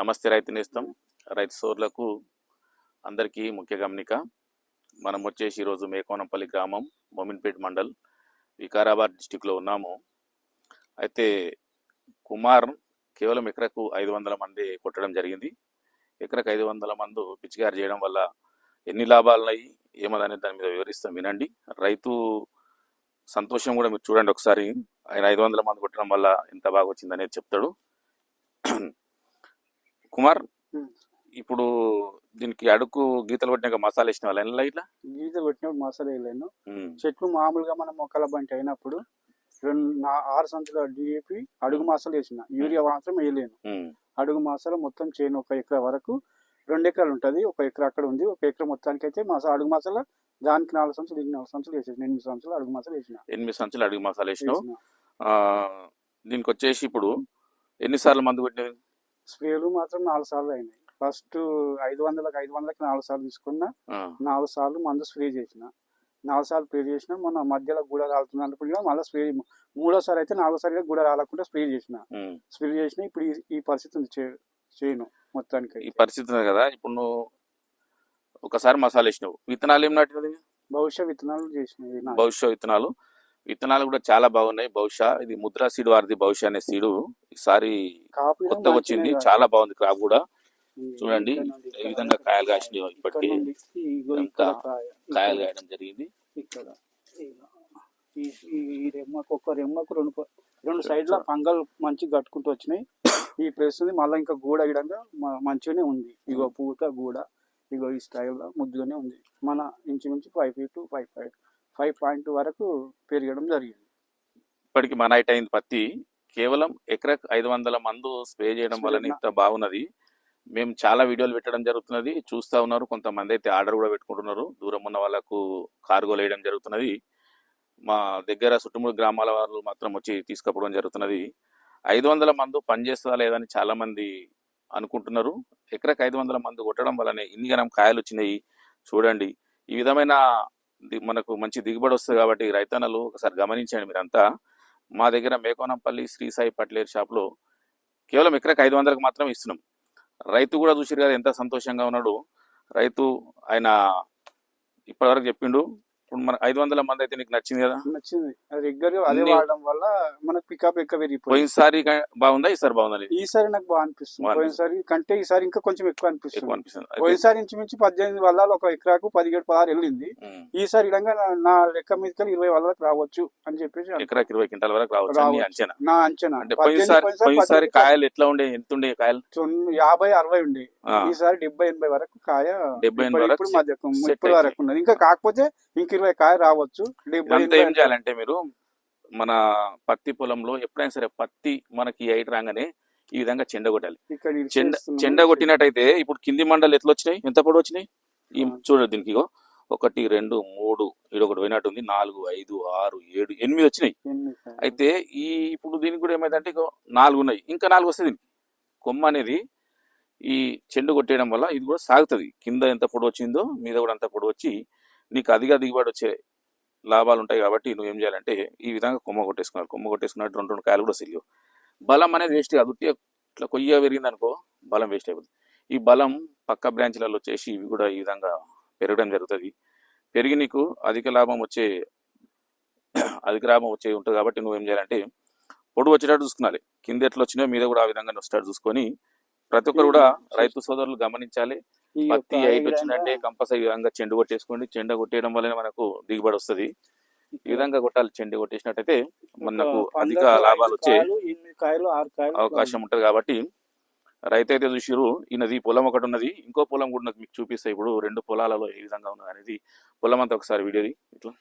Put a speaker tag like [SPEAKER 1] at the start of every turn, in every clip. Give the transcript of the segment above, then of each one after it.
[SPEAKER 1] నమస్తే రైతు నేస్తం రైతు సోర్లకు అందరికీ ముఖ్య గమనిక. మనం వచ్చేసి ఈరోజు మేకోనంపల్లి గ్రామం మొమిన్పేట్ మండల్ వికారాబాద్ డిస్టిక్లో ఉన్నాము. అయితే కుమార్ కేవలం ఎకరకు ఐదు వందల మంది కొట్టడం జరిగింది. ఎకరకు ఐదు వందల మందు పిచికారి చేయడం వల్ల ఎన్ని లాభాలు ఉన్నాయి ఏమదని దాని మీద వివరిస్తాం వినండి. రైతు సంతోషం కూడా మీరు చూడండి ఒకసారి. ఆయన ఐదు వందల మంది కొట్టడం వల్ల ఎంత బాగా వచ్చిందనేది చెప్తాడు. కుమార్. ఇప్పుడు దీనికి అడుగు గీతలు కొట్టినాక మసాలా వేసిన వాళ్ళ ఇట్లా?
[SPEAKER 2] గీత పెట్టినప్పుడు మసాలా వేయలేను చెట్లు మామూలుగా మన మొక్కల బంటి అయినప్పుడు రెండు ఆరు సంచుల డిఏపి అడుగు మాసాలు వేసిన. యూరియా మాత్రం వేయలేను. అడుగు మాసాలు మొత్తం చేయను ఒక ఎకరా వరకు రెండు ఎకరాలు ఉంటుంది. ఒక ఎకరా అక్కడ ఉంది. ఒక ఎకరా మొత్తానికి అయితే మాస అడుగు మాసాల దానికి నాలుగు సంచులు దీనికి నాలుగు సంచులు వేసేసిన. ఎనిమిది సంచులు అడుగు మాసాలు వేసిన.
[SPEAKER 1] ఎనిమిది సంచులు అడుగు మసాలా వేసినావు.
[SPEAKER 2] వేసిన.
[SPEAKER 1] దీనికి వచ్చేసి ఇప్పుడు ఎన్నిసార్లు మందు కొట్టినది
[SPEAKER 2] స్ప్రేలు మాత్రం నాలుగు సార్లు అయినాయి. ఫస్ట్ ఐదు వందలకు ఐదు వందలకి నాలుగు సార్లు తీసుకున్నా నాలుగు సార్లు మందు స్ప్రే చేసిన. నాలుగు సార్లు స్ప్రే చేసిన మన మధ్యలో గూడ రాలుతుంది కూడా మళ్ళీ స్ప్రే మూడోసారి అయితే నాలుగోసారి గూడ రాలకుండా స్ప్రే చేసిన. స్ప్రే చేసిన ఇప్పుడు ఈ- పరిస్థితి ఉంది చేయను మొత్తానికి
[SPEAKER 1] ఈ. పరిస్థితి ఉంది కదా ఇప్పుడు నువ్వు ఒకసారి మసాలా వేసినావు విత్తనాలు ఏం నాటినది
[SPEAKER 2] భవిష్య విత్తనాలు చేసిన ఇవి నా-
[SPEAKER 1] భవిష్య విత్తనాలు. విత్తనాలు కూడా చాలా బాగున్నాయి. బహుశా ఇది ముద్రా సీడ్ వారిది భవిష్య అనే సీడు ఈసారి కొత్తగా వచ్చింది. చాలా బాగుంది క్రాప్ కూడా.
[SPEAKER 2] ఈ
[SPEAKER 1] చూడండి
[SPEAKER 2] ఇక్కడ
[SPEAKER 1] విధంగా కాయలు కాసినాయి
[SPEAKER 2] ఇక్కడ
[SPEAKER 1] ఇప్పటికీ
[SPEAKER 2] కాయ.
[SPEAKER 1] కాయలు కాయడం జరిగింది.
[SPEAKER 2] ఇక్కడ. ఈ ఈ- ఈ రెమ్మకు రెమ్మకు రెండు రెండు సైడ్ల పంగల్ మంచి కట్టుకుంటూ వచ్చినాయి. ఈ ప్రెస్ ఉంది మళ్ళీ ఇంకా గూడ గిడంగా మంచిగానే ఉంది. ఇగో పూత గూడ. ఇగో ఈ స్టైల్లో ముద్దుగానే ఉంది. మన ఇంచుమించు five feet five five five point వరకు పెరగడం జరిగింది.
[SPEAKER 1] ఇప్పటికి మన హైట్ అయింది పత్తి. కేవలం ఎకరకు ఐదు వందల మందు స్ప్రే చేయడం వల్ల ఇంత బాగున్నది. మేము చాలా వీడియోలు పెట్టడం జరుగుతున్నది. చూస్తా ఉన్నారు. కొంతమంది అయితే ఆర్డర్ కూడా పెట్టుకుంటున్నారు. దూరం ఉన్న వాళ్ళకు కార్గోలు వేయడం జరుగుతున్నది. మా దగ్గర చుట్టుముడు గ్రామాల వాళ్ళు మాత్రం వచ్చి తీసుకపోవడం జరుగుతున్నది. ఐదు వందల మందు పనిచేస్తుందా లేదని చాలా మంది అనుకుంటున్నారు. ఎకరకు ఐదు వందల మందు కొట్టడం వల్లనే ఇన్ని గనం కాయలు వచ్చినాయి. చూడండి. ఈ విధమైన మనకు మంచి దిగుబడి వస్తుంది కాబట్టి రైతన్నలు ఒకసారి గమనించండి మీరంతా. మా దగ్గర మేకోనంపల్లి శ్రీ సాయి పట్లేర్ షాప్లో కేవలం ఎకరకు ఐదు వందలకు మాత్రం ఇస్తున్నాం. రైతు కూడా చూసిరు కదా ఎంత సంతోషంగా ఉన్నాడు. రైతు ఆయన ఇప్పటివరకు చెప్పిండు ఇప్పుడు మన ఐదు వందల మంది అయితే నీకు నచ్చింది కదా?
[SPEAKER 2] నచ్చింది. రెగ్యులర్గా అదే వాడడం వల్ల మనకు పికప్ ఎక్కువ పెరిగిపోయింది.
[SPEAKER 1] పోయినసారి బాగుందా? ఈసారి బాగుందా?
[SPEAKER 2] ఈసారి నాకు బాగా అనిపిస్తుంది. పోయినసారి కంటే ఈసారి ఇంకా కొంచెం ఎక్కువ అనిపిస్తుంది.
[SPEAKER 1] అనిపిస్తుంది.
[SPEAKER 2] పోయినసారి ఇంచుమించు పద్దెనిమిది వల్ల ఒక ఎకరాకు పదిహేడు పదహారు వెళ్ళింది. ఈసారి ఇడంగా నా- లెక్క మీదకి ఇరవై వరకు రావచ్చు అని చెప్పేసి.
[SPEAKER 1] ఎకరాకి ఇరవై క్వింటాల వరకు రావచ్చు. అంచనా?
[SPEAKER 2] నా అంచనా.
[SPEAKER 1] అంటే పోయినసారి కాయలు ఎట్లా ఉండే? ఎంత ఉండే కాయలు
[SPEAKER 2] యాభై అరవై ఉండే. ఈసారి డెబ్బై ఎనభై వరకు కాయ
[SPEAKER 1] డెబ్బై ఎనభై వరకు
[SPEAKER 2] మధ్య ఇప్పుడు వరకు ఉన్నది. ఇంకా కాకపోతే ఇంక ఇరవై కాయ రావచ్చు.
[SPEAKER 1] ఏం చేయాలంటే మీరు మన పత్తి పొలంలో ఎప్పుడైనా సరే పత్తి మనకి హైట్ రాగానే ఈ విధంగా చెండ కొట్టాలి.
[SPEAKER 2] ఇక్కడ ఇది
[SPEAKER 1] చెండ
[SPEAKER 2] చేస్తున్నాము.
[SPEAKER 1] చెండ కొట్టినట్టయితే ఇప్పుడు కింది మండలు ఎట్లా వచ్చినాయి? ఎంత పొడవు వచ్చినాయి? ఈ
[SPEAKER 2] ఆ.
[SPEAKER 1] చూడండి దీనికి ఒకటి రెండు మూడు ఇది ఒకటి పోయినట్టుంది నాలుగు ఐదు ఆరు ఏడు ఎనిమిది వచ్చినాయి? అయితే ఈ ఇప్పుడు దీనికి కూడా ఏమైందంటే ఇగో నాలుగు ఉన్నాయి. ఇంకా నాలుగు వస్తుంది దీనికి. కొమ్మ అనేది ఈ చెండు కొట్టేయడం వల్ల ఇది కూడా సాగుతుంది. కింద ఎంత పొడవు వచ్చిందో మీద కూడా అంత పొడవు వచ్చి నీకు అధిక దిగుబడి వచ్చే లాభాలు ఉంటాయి కాబట్టి నువ్వు ఏం చేయాలంటే ఈ విధంగా కొమ్మ కొట్టేసుకున్నారు కొమ్మ కొట్టేసుకున్నట్టు రెండు రెండు కాయలు కూడా సెల్లివు బలం అనేది వేస్ట్ కాదు ఇట్లా కొయ్య పెరిగింది అనుకో బలం వేస్ట్ అయిపోతుంది ఈ బలం పక్క బ్రాంచ్లలో వచ్చేసి ఇవి కూడా ఈ విధంగా పెరగడం జరుగుతుంది. పెరిగి నీకు అధిక లాభం వచ్చే అధిక లాభం వచ్చే ఉంటుంది కాబట్టి నువ్వు ఏం చేయాలంటే పొడుగు వచ్చేటట్టు చూసుకోవాలి కింద ఎట్లా వచ్చినాయో మీద కూడా ఆ విధంగా వస్తాడు చూసుకొని ప్రతి ఒక్కరు కూడా రైతు సోదరులు గమనించాలి. పత్తి హైట్ వచ్చిందంటే కంపల్సరీ ఈ విధంగా చెండు కొట్టేసుకోండి చెండు కొట్టేయడం వల్లనే మనకు దిగుబడి వస్తుంది. ఈ విధంగా కొట్టాలి చెండు కొట్టేసినట్టయితే మనకు అధిక లాభాలు వచ్చే అవకాశం ఉంటుంది కాబట్టి రైతు అయితే చూసిరు ఈయనది పొలం ఒకటి ఉన్నది ఇంకో పొలం కూడా నాకు మీకు చూపిస్తే. ఇప్పుడు రెండు పొలాలలో ఏ విధంగా ఉన్నది అనేది పొలం అంతా ఒకసారి వీడియోది ఇట్లా.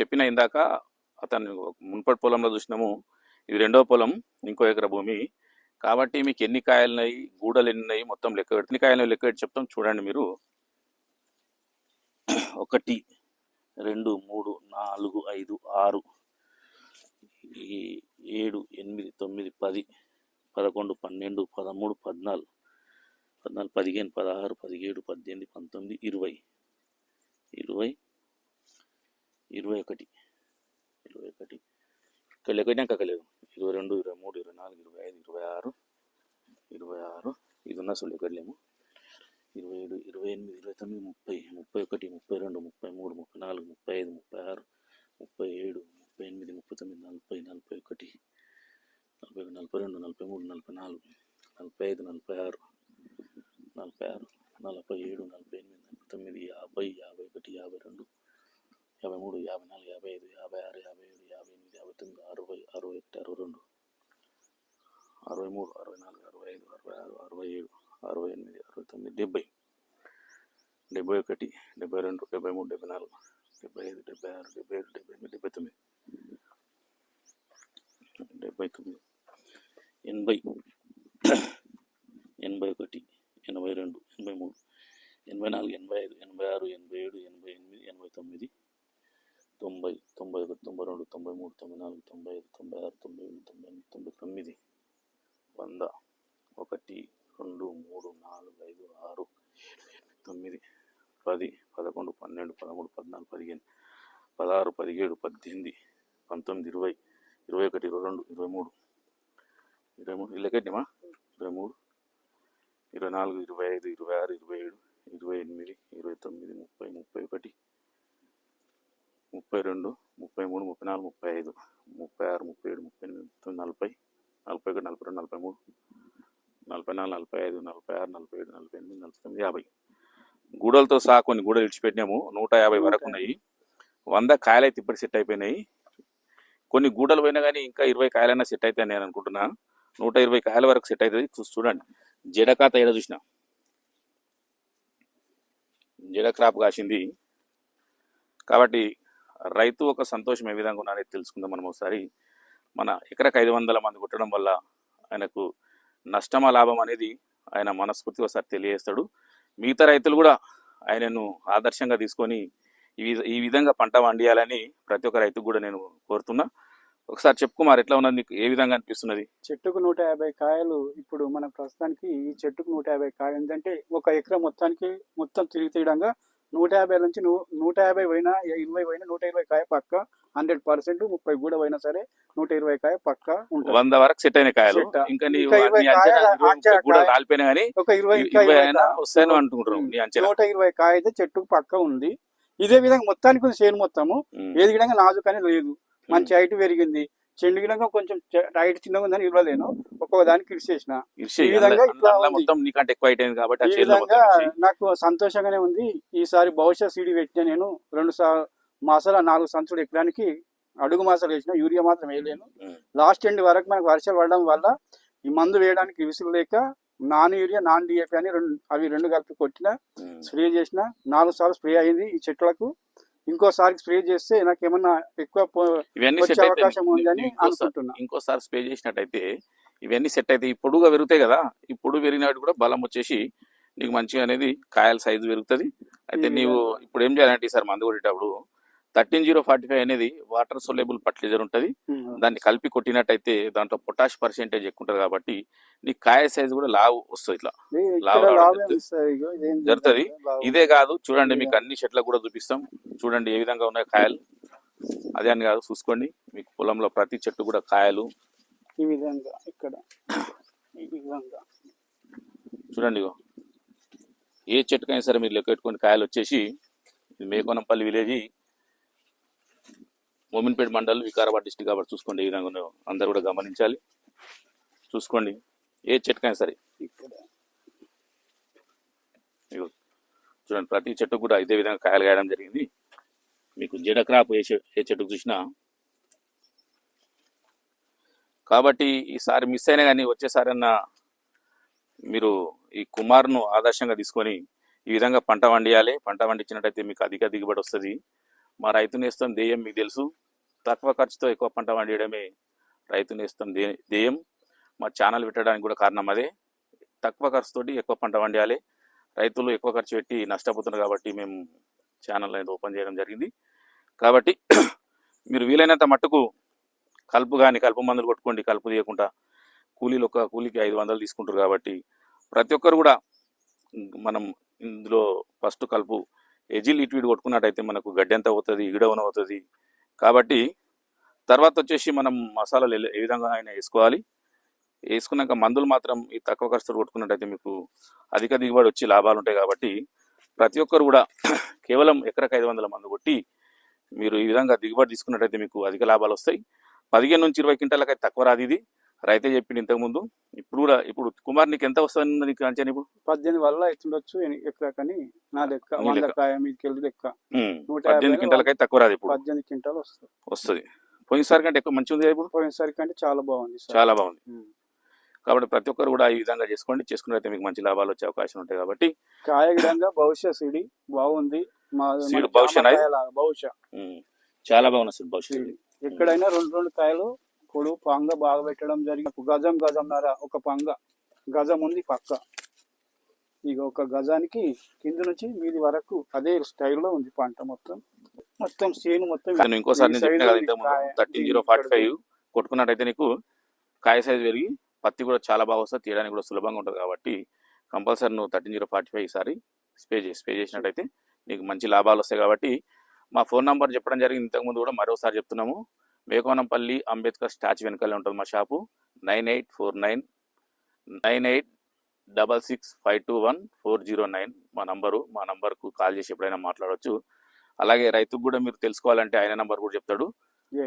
[SPEAKER 1] చెప్పిన ఇందాక అతను మున్పటి పొలంలో చూసినాము. ఇది రెండో పొలం ఇంకో ఎకర భూమి. కాబట్టి మీకు ఎన్ని కాయలు ఉన్నాయి గూడలు ఎన్ని ఉన్నాయి మొత్తం లెక్క పెట్టి ఎన్ని కాయలు లెక్క పెట్టి చెప్తాం. చూడండి మీరు. ఒకటి రెండు మూడు నాలుగు ఐదు ఆరు ఏడు ఎనిమిది తొమ్మిది పది పదకొండు పన్నెండు పదమూడు పద్నాలుగు పద్నాలుగు పదిహేను పదహారు పదిహేడు పద్దెనిమిది పంతొమ్మిది ఇరవై. ఇరవై ఇరవై ఒకటి. ఇరవై ఒకటి. ఇక్కడ లెక్కటినాక లేదు. ఇరవై రెండు ఇరవై మూడు ఇరవై నాలుగు ఇరవై ఐదు ఇరవై ఆరు ఇరవై ఆరు. ఇది ఉన్న అసలు లెక్కలేము ఇరవై ఏడు ఇరవై ఎనిమిది ఇరవై తొమ్మిది ముప్పై ముప్పై ఒకటి ముప్పై రెండు ముప్పై మూడు ముప్పై నాలుగు ముప్పై ఐదు ముప్పై ఆరు ముప్పై ఏడు ముప్పై ఎనిమిది ముప్పై తొమ్మిది నలభై నలభై ఒకటి నలభై ఒకటి నలభై రెండు నలభై మూడు నలభై నాలుగు నలభై ఐదు నలభై ఆరు నలభై ఆరు నలభై ఏడు నలభై ఎనిమిది నలభై తొమ్మిది యాభై యాభై ఒకటి యాభై రెండు యాభై మూడు యాభై నాలుగు యాభై ఐదు యాభై ఆరు యాభై ఏడు యాభై ఎనిమిది యాభై తొమ్మిది అరవై అరవై ఒకటి అరవై రెండు అరవై మూడు అరవై నాలుగు అరవై ఐదు అరవై ఆరు అరవై ఏడు అరవై ఎనిమిది అరవై తొమ్మిది డెబ్బై డెబ్బై ఒకటి డెబ్బై రెండు డెబ్బై మూడు డెబ్బై నాలుగు డెబ్బై ఐదు డెబ్బై ఆరు డెబ్బై ఏడు డెబ్బై ఎనిమిది డెబ్బై తొమ్మిది డెబ్బై తొమ్మిది ఎనభై. ఎనభై ఒకటి ఎనభై రెండు ఎనభై మూడు ఎనభై నాలుగు ఎనభై ఐదు ఎనభై ఆరు ఎనభై ఏడు ఎనభై ఎనిమిది ఎనభై తొమ్మిది తొంభై తొంభై ఒకటి తొంభై రెండు తొంభై మూడు తొంభై నాలుగు తొంభై ఐదు తొంభై ఆరు తొంభై ఏడు తొంభై ఎనిమిది తొంభై తొమ్మిది వంద ఒకటి రెండు మూడు నాలుగు ఐదు ఆరు ఏడు ఎనిమిది తొమ్మిది పది పదకొండు పన్నెండు పదమూడు పద్నాలుగు పదిహేను పదహారు పదిహేడు పద్దెనిమిది పంతొమ్మిది ఇరవై ఇరవై ఒకటి ఇరవై రెండు ఇరవై మూడు ఇరవై మూడు ఇల్లకెట్టిమా ఇరవై మూడు ఇరవై నాలుగు ఇరవై ఐదు ఇరవై ఆరు ఇరవై ఏడు ఇరవై ఎనిమిది ఇరవై తొమ్మిది ముప్పై ముప్పై ఒకటి ముప్పై రెండు ముప్పై మూడు ముప్పై నాలుగు ముప్పై ఐదు ముప్పై ఆరు ముప్పై ఏడు ముప్పై ఎనిమిది నలభై నలభై ఒకటి నలభై రెండు నలభై మూడు నలభై నాలుగు నలభై ఐదు నలభై ఆరు నలభై ఏడు నలభై ఎనిమిది నలభై తొమ్మిది యాభై. గూడలతో సహా కొన్ని గూడలు విడిచిపెట్టినాము నూట యాభై వరకు ఉన్నాయి. వంద కాయలు అయితే ఇప్పుడు సెట్ అయిపోయినాయి. కొన్ని గూడలు పోయినా కానీ ఇంకా ఇరవై కాయలైనా సెట్ అవుతాయి నేను అనుకుంటున్నా. నూట ఇరవై కాయల వరకు సెట్ అవుతుంది చూ- చూడండి. జడకాత ఏడ చూసిన? జడ క్రాప్ కాసింది. కాబట్టి రైతు ఒక సంతోషం ఏ విధంగా ఉన్నారో తెలుసుకుందాం మనం ఒకసారి. మన ఎకరకు ఐదు వందల మంది కొట్టడం వల్ల ఆయనకు నష్టమా లాభం అనేది ఆయన మనస్ఫూర్తిగా ఒకసారి తెలియజేస్తాడు. మిగతా రైతులు కూడా ఆయనను ఆదర్శంగా తీసుకొని ఈ ఈ విధంగా పంట వండియాలని ప్రతి ఒక్క రైతుకు కూడా నేను కోరుతున్నా. ఒకసారి చెప్పుకుమారు ఎట్లా ఉన్నది నీకు? ఏ విధంగా అనిపిస్తున్నది?
[SPEAKER 2] చెట్టుకు నూట యాభై కాయలు ఇప్పుడు మన ప్రస్తుతానికి ఈ చెట్టుకు నూట యాభై కాయలు. ఏంటంటే ఒక ఎకరం మొత్తానికి మొత్తం తిరిగి తీయడంగా నూట యాభై నుంచి నూ- నూట యాభై పోయినా ఇరవై పోయినా నూట ఇరవై కాయ పక్క హండ్రెడ్ పర్సెంట్ ముప్పై కూడా పోయినా సరే నూట ఇరవై కాయ పక్క ఉంటుంది.
[SPEAKER 1] వంద వరకు సెట్ అయిన కాయలు. ఇంకా నీ కూడా రాలిపోయినా కానీ
[SPEAKER 2] ఒక ఇరవై
[SPEAKER 1] వస్తాయని
[SPEAKER 2] నూట ఇరవై కాయ. అయితే చెట్టుకు పక్క ఉంది. ఇదే విధంగా మొత్తానికి చేను మొత్తము. ఏది విధంగా నాజుకని లేదు. మంచి హైట్ పెరిగింది. చెండు గిడంగా కొంచెం హైట్ చిన్నగా ఉందని ఇవ్వలేను ఒక్కొక్క దానికి ఇడిచేసిన
[SPEAKER 1] ఇరిసే.
[SPEAKER 2] ఈ విధంగా ఇట్లా.
[SPEAKER 1] మొత్తం నీకంటే ఎక్కువ అయిపోయింది కాబట్టి
[SPEAKER 2] ఈ విధంగా. నాకు సంతోషంగానే ఉంది ఈసారి భవిష్యత్ సీడీ పెట్టిన నేను రెండు సార్ మాసాల నాలుగు సంచులు ఎకరానికి అడుగు మాసాలు వేసిన యూరియా మాత్రం వేయలేను. లాస్ట్ ఎండ్ వరకు మనకు వర్షాలు పడడం వల్ల ఈ మందు వేయడానికి విసులు లేక నాన్ యూరియా నాన్ డిఏపి అని రెండు అవి రెండు కలిపి కొట్టిన. స్ప్రే చేసిన నాలుగు సార్లు స్ప్రే అయింది ఈ చెట్లకు ఇంకోసారి స్ప్రే చేస్తే నాకు ఏమన్నా ఎక్కువ
[SPEAKER 1] ఇవన్నీ సెట్ అయితే
[SPEAKER 2] అవకాశం ఉందని
[SPEAKER 1] ఇంకోసారి
[SPEAKER 2] అనుకుంటున్నా
[SPEAKER 1] ఇంకోసారి స్ప్రే చేసినట్టయితే ఇవన్నీ సెట్ అయితే ఈ పొడుగా పెరుగుతాయి కదా ఈ పొడుగు పెరిగినట్టు కూడా బలం వచ్చేసి నీకు మంచిగా అనేది కాయల సైజు పెరుగుతుంది అయితే నీవు. ఇప్పుడు ఏం చేయాలంటే ఈసారి మందు కొట్టేటప్పుడు థర్టీన్ జీరో ఫార్టీ ఫైవ్ అనేది వాటర్ సోలేబుల్ ఫర్టిలైజర్ ఉంటుంది. దాన్ని కలిపి కొట్టినట్టయితే దాంట్లో పొటాష్ పర్సెంటేజ్ ఎక్కువ ఉంటుంది కాబట్టి నీ కాయ సైజు కూడా లావు వస్తుంది ఇట్లా. లావు జరుగుతుంది.
[SPEAKER 2] ఇదేం
[SPEAKER 1] కాదు చూడండి మీకు. అన్ని చెట్లకు కూడా చూపిస్తాం. చూడండి ఏ విధంగా ఉన్నాయి కాయలు. అదే అని కాదు చూసుకోండి. మీకు పొలంలో ప్రతి చెట్టు కూడా కాయలు.
[SPEAKER 2] ఈ విధంగా ఇక్కడ. ఈ విధంగా.
[SPEAKER 1] చూడండి ఏ చెట్టుకైనా సరే మీరు లెక్క పెట్టుకుని కాయలు వచ్చేసి Mekonampalli village Mominpet mandal Vikarabad district కాబట్టి చూసుకోండి ఈ విధంగా అందరు కూడా గమనించాలి. చూసుకోండి. ఏ చెట్టుకైనా సరే. చూడండి ప్రతి చెట్టు కూడా ఇదే విధంగా కాయలు కాయడం జరిగింది. మీకు జడ క్రాప్ ఏ ఏ చెట్టుకు చూసినా. కాబట్టి ఈసారి మిస్ అయినా కానీ వచ్చేసారి అన్న మీరు ఈ కుమార్ను ఆదర్శంగా తీసుకొని ఈ విధంగా పంట వండియాలి పంట వండించినట్టయితే మీకు అధిక దిగుబడి వస్తుంది. మా రైతు నేస్తం ధ్యేయం మీకు తెలుసు. తక్కువ ఖర్చుతో ఎక్కువ పంట పండియడమే రైతు నేస్తం ధ్యేయం మా ఛానల్ పెట్టడానికి కూడా కారణం అదే. తక్కువ ఖర్చుతోటి ఎక్కువ పంట పండియాలి. రైతులు ఎక్కువ ఖర్చు పెట్టి నష్టపోతున్నారు కాబట్టి మేము ఛానల్ అనేది ఓపెన్ చేయడం జరిగింది. కాబట్టి మీరు వీలైనంత మట్టుకు కలుపు కానీ కలుపు మందులు కొట్టుకోండి. కలుపు తీయకుండా కూలీలు ఒక కూలీకి ఐదు వందలు తీసుకుంటారు కాబట్టి ప్రతి ఒక్కరు కూడా మనం ఇందులో ఫస్ట్ కలుపు ఎజిల్ ఇటు ఇటు కొట్టుకున్నట్టయితే మనకు గడ్డి ఎంత అవుతుంది ఇగడవన అవుతుంది కాబట్టి తర్వాత వచ్చేసి మనం మసాలాలు ఏ- విధంగా అయినా వేసుకోవాలి. వేసుకున్నాక మందులు మాత్రం ఈ తక్కువ ఖర్చుతో కొట్టుకున్నట్టయితే మీకు అధిక దిగుబడి వచ్చి లాభాలు ఉంటాయి కాబట్టి ప్రతి ఒక్కరు కూడా కేవలం ఎకరకు ఐదు వందల మందు కొట్టి మీరు ఈ విధంగా దిగుబడి తీసుకున్నట్టయితే మీకు అధిక లాభాలు వస్తాయి. పదిహేను నుంచి ఇరవై క్వింటాలకైతే అయితే తక్కువ రాదు ఇది. రైతే చెప్పింది ఇంతకుముందు ఇప్పుడు కూడా ఇప్పుడు కుమార్ నీకు ఎంత వస్తుంది నీకు అంచనా ఇప్పుడు?
[SPEAKER 2] పద్దెనిమిది వల్ల ఎన్ని- ఎకరా కానీ నా లెక్క వంద
[SPEAKER 1] లెక్క.
[SPEAKER 2] మీదకి
[SPEAKER 1] పద్దెనిమిది క్వింటాలకి అయితే తక్కువ రాదు ఇప్పుడు.
[SPEAKER 2] పద్దెనిమిది క్వింటాలు వస్తుంది.
[SPEAKER 1] వస్తుంది. పోయినసారి కంటే ఎక్కువ మంచిగా ఉంది ఇప్పుడు?
[SPEAKER 2] పోయినసారి కంటే చాలా బాగుంది
[SPEAKER 1] చాలా బాగుంది. కాబట్టి ప్రతి ఒక్కరు కూడా ఈ విధంగా చేసుకోండి. చేసుకున్నట్లయితే మీకు మంచి లాభాలు వచ్చే అవకాశం ఉంటాయి కాబట్టి.
[SPEAKER 2] కాయ విధంగా భవిష్య సిడి బాగుంది
[SPEAKER 1] భవిష్య
[SPEAKER 2] భవిష్య
[SPEAKER 1] చాలా బాగుంది
[SPEAKER 2] సీడ్. ఎక్కడైనా రెండు రెండు కాయలు పొడుగు పంగ బాగా పెట్టడం జరిగింది. గజం గజంన్నర ఒక పంగ. గజం ఉంది పక్క. ఇక ఒక గజానికి కింద నుంచి మీది వరకు అదే స్టైల్లో ఉంది పంట మొత్తం. మొత్తం చేను మొత్తం
[SPEAKER 1] ఇంకోసారి. థర్టీన్ జీరో ఫార్టీ ఫైవ్ కొట్టుకున్నట్టయితే నీకు కాయ సైజ్ పెరిగి పత్తి కూడా చాలా బాగా వస్తుంది తీయడానికి కూడా సులభంగా ఉంటుంది కాబట్టి కంపల్సరీ నువ్వు థర్టీన్ జీరో ఫార్టీ ఫైవ్ ఈసారి స్పే చేసి స్పే చేసినట్టయితే నీకు మంచి లాభాలు వస్తాయి కాబట్టి మా ఫోన్ నంబర్ చెప్పడం జరిగింది. ఇంతకుముందు కూడా మరోసారి చెప్తున్నాము. మేకోనంపల్లి అంబేద్కర్ స్టాచ్యూ వెనకాలే ఉంటుంది మా shop. Nine eight four nine nine eight double six five two one four zero nine మా నంబరు. మా నంబర్కు కాల్ చేసి ఎప్పుడైనా మాట్లాడవచ్చు అలాగే రైతుకు కూడా మీరు తెలుసుకోవాలంటే ఆయన నంబర్ కూడా చెప్తాడు.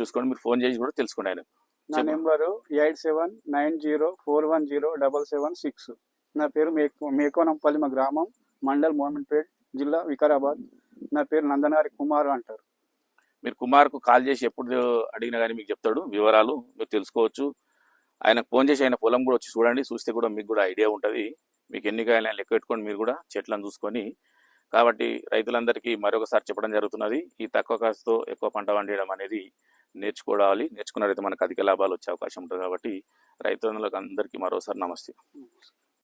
[SPEAKER 1] చూసుకోండి మీరు ఫోన్ చేసి కూడా తెలుసుకోండి ఆయన.
[SPEAKER 2] నా. Number eight seven nine zero four one zero double seven six. నా పేరు మేకో మేకోనంపల్లి మా గ్రామం మండల్ మోహన్పేట్ జిల్లా వికారాబాద్. నా పేరు నందనారి కుమార్ అంటారు.
[SPEAKER 1] మీరు కుమార్కు కాల్ చేసి ఎప్పుడు అడిగినా కానీ మీకు చెప్తాడు వివరాలు మీరు తెలుసుకోవచ్చు. ఆయనకు ఫోన్ చేసి ఆయన పొలం కూడా వచ్చి చూడండి చూస్తే కూడా మీకు కూడా ఐడియా ఉంటుంది. మీకు ఎన్ని కాయలు లెక్క పెట్టుకొని మీరు కూడా చెట్లను చూసుకొని. కాబట్టి రైతులందరికీ మరొకసారి చెప్పడం జరుగుతున్నది. ఈ తక్కువ ఖర్చుతో ఎక్కువ పంట పండియడం అనేది నేర్చుకోవాలి. నేర్చుకున్నట్లయితే మనకు అధిక లాభాలు వచ్చే అవకాశం ఉంటుంది కాబట్టి రైతులందరికీ అందరికీ మరోసారి నమస్తే.